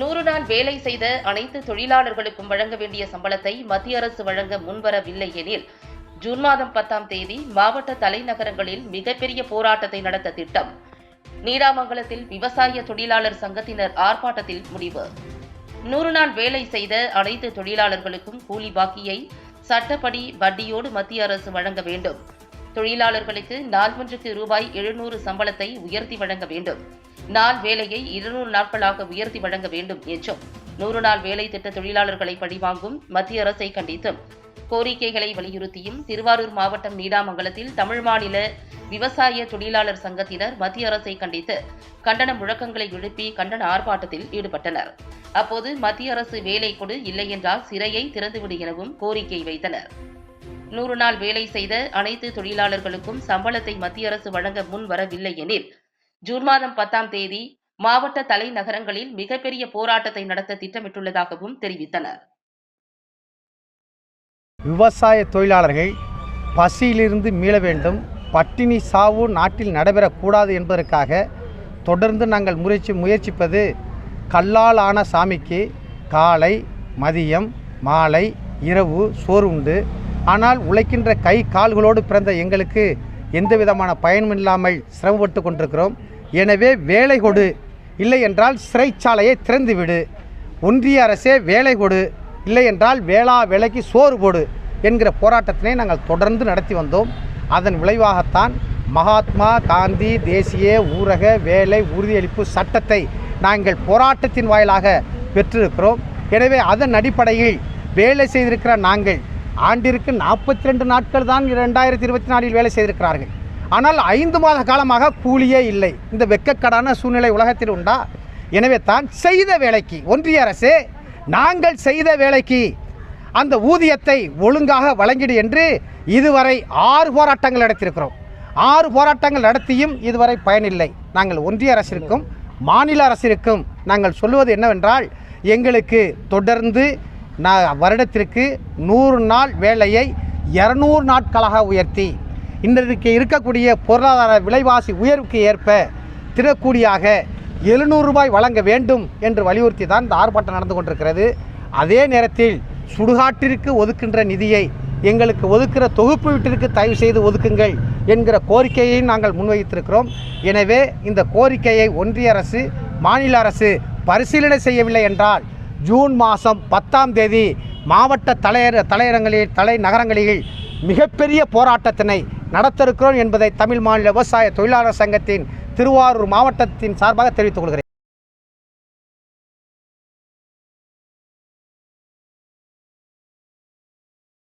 நூறு நாள் வேலை செய்த அனைத்து தொழிலாளர்களுக்கும் வழங்க வேண்டிய சம்பளத்தை மத்திய அரசு வழங்க முன்வரவில்லை எனில் ஜூன் மாதம் பத்தாம் தேதி மாவட்ட தலைநகரங்களில் மிகப்பெரிய போராட்டத்தை நடத்த திட்டம். நீடாமங்கலத்தில் விவசாய தொழிலாளர் சங்கத்தினர் ஆர்ப்பாட்டத்தில் முடிவு. நூறு நாள் வேலை செய்த அனைத்து தொழிலாளர்களுக்கும் கூலி பாக்கியை சட்டப்படி வட்டியோடு மத்திய அரசு வழங்க வேண்டும். தொழிலாளர்களுக்கு நாள் ஒன்றுக்கு ரூபாய் எழுநூறு சம்பளத்தை உயர்த்தி வழங்க வேண்டும். நாள் வேலையை இருநூறு நாட்களாக உயர்த்தி வழங்க வேண்டும் என்றும் நூறு நாள் வேலை திட்ட தொழிலாளர்களை பழிவாங்கும் மத்திய அரசை கண்டித்தும் கோரிக்கைகளை வலியுறுத்தியும் திருவாரூர் மாவட்டம் நீடாமங்கலத்தில் தமிழ் மாநில விவசாய தொழிலாளர் சங்கத்தினர் மத்திய அரசை கண்டித்து கண்டன முழக்கங்களை எழுப்பி கண்டன ஆர்ப்பாட்டத்தில் ஈடுபட்டனர். அப்போது மத்திய அரசு வேலை கொடு இல்லையென்றால் சிறையை திறந்துவிடு எனவும் கோரிக்கை வைத்தனர். நூறு நாள் வேலை செய்த அனைத்து தொழிலாளர்களுக்கும் சம்பளத்தை மத்திய அரசு வழங்க முன் வரவில்லை எனில் ஜூன் மாதம் பத்தாம் தேதி மாவட்ட தலைநகரங்களில் மிகப்பெரிய போராட்டத்தை நடத்த திட்டமிட்டுள்ளதாகவும் தெரிவித்தனர். விவசாய தொழிலாளர்கள் பசியிலிருந்து மீள வேண்டும். பட்டினி சாவு நாட்டில் நடைபெறக்கூடாது என்பதற்காக தொடர்ந்து நாங்கள் முயற்சி முயற்சிப்பது கல்லால் ஆன சாமிக்கு காலை மதியம் மாலை இரவு சோறு உண்டு. ஆனால் உழைக்கின்ற கை கால்களோடு பிறந்த எங்களுக்கு எந்த விதமான பயனும் இல்லாமல் சிரமப்பட்டு கொண்டிருக்கிறோம். எனவே வேலை கொடு. இல்லை என்றால் சிறைச்சாலையை திறந்துவிடு ஒன்றிய அரசே வேலை கொடு. இல்லை என்றால் வேளா வேலைக்கு சோறு போடு என்கிற போராட்டத்தினை நாங்கள் தொடர்ந்து நடத்தி வந்தோம். அதன் விளைவாகத்தான் மகாத்மா காந்தி தேசிய ஊரக வேலை உறுதியளிப்பு சட்டத்தை நாங்கள் போராட்டத்தின் வாயிலாக பெற்றிருக்கிறோம். எனவே அதன் அடிப்படையில் வேலை செய்திருக்கிற நாங்கள் ஆண்டிற்கு நாற்பத்தி ரெண்டு நாட்கள் தான் இரண்டாயிரத்தி இருபத்தி நாலில் வேலை செய்திருக்கிறார்கள். ஆனால் ஐந்து மாத காலமாக கூலியே இல்லை. இந்த வெக்கக்கடான சூழ்நிலை உலகத்தில் உண்டா? எனவே தான் செய்த வேலைக்கு ஒன்றிய அரசே நாங்கள் செய்த வேலைக்கு அந்த ஊதியத்தை ஒழுங்காக வழங்கிடு என்று இதுவரை ஆறு போராட்டங்கள் நடத்தியிருக்கிறோம். ஆறு போராட்டங்கள் நடத்தியும் இதுவரை பயனில்லை. நாங்கள் ஒன்றிய அரசிற்கும் மாநில அரசிற்கும் நாங்கள் சொல்வது என்னவென்றால் எங்களுக்கு தொடர்ந்து நான் வருடத்திற்கு நூறு நாள் வேலையை இரநூறு நாட்களாக உயர்த்தி இன்றைக்கு இருக்கக்கூடிய பொருளாதார விலைவாசி உயர்வுக்கு ஏற்ப திறக்கூடியாக எழுநூறு ரூபாய் வழங்க வேண்டும் என்று வலியுறுத்தி தான் இந்த ஆர்ப்பாட்டம் நடந்து கொண்டிருக்கிறது. அதே நேரத்தில் சுடுகாட்டிற்கு ஒதுக்கின்ற நிதியை எங்களுக்கு ஒதுக்கிற தொகுப்பு வீட்டிற்கு தயவு செய்து ஒதுக்குங்கள் என்கிற கோரிக்கையை நாங்கள் முன்வைத்திருக்கிறோம். எனவே இந்த கோரிக்கையை ஒன்றிய அரசு மாநில அரசு பரிசீலனை செய்யவில்லை என்றால் ஜூன் மாதம் பத்தாம் தேதி மாவட்ட தலையர தலையரங்களில் தலைநகரங்களில் மிகப்பெரிய போராட்டத்தினை நடத்த இருக்கிறோம் என்பதை தமிழ் மாநில விவசாய தொழிலாளர் சங்கத்தின் திருவாரூர் மாவட்டத்தின் சார்பாக தெரிவித்துக் கொள்கிறேன்.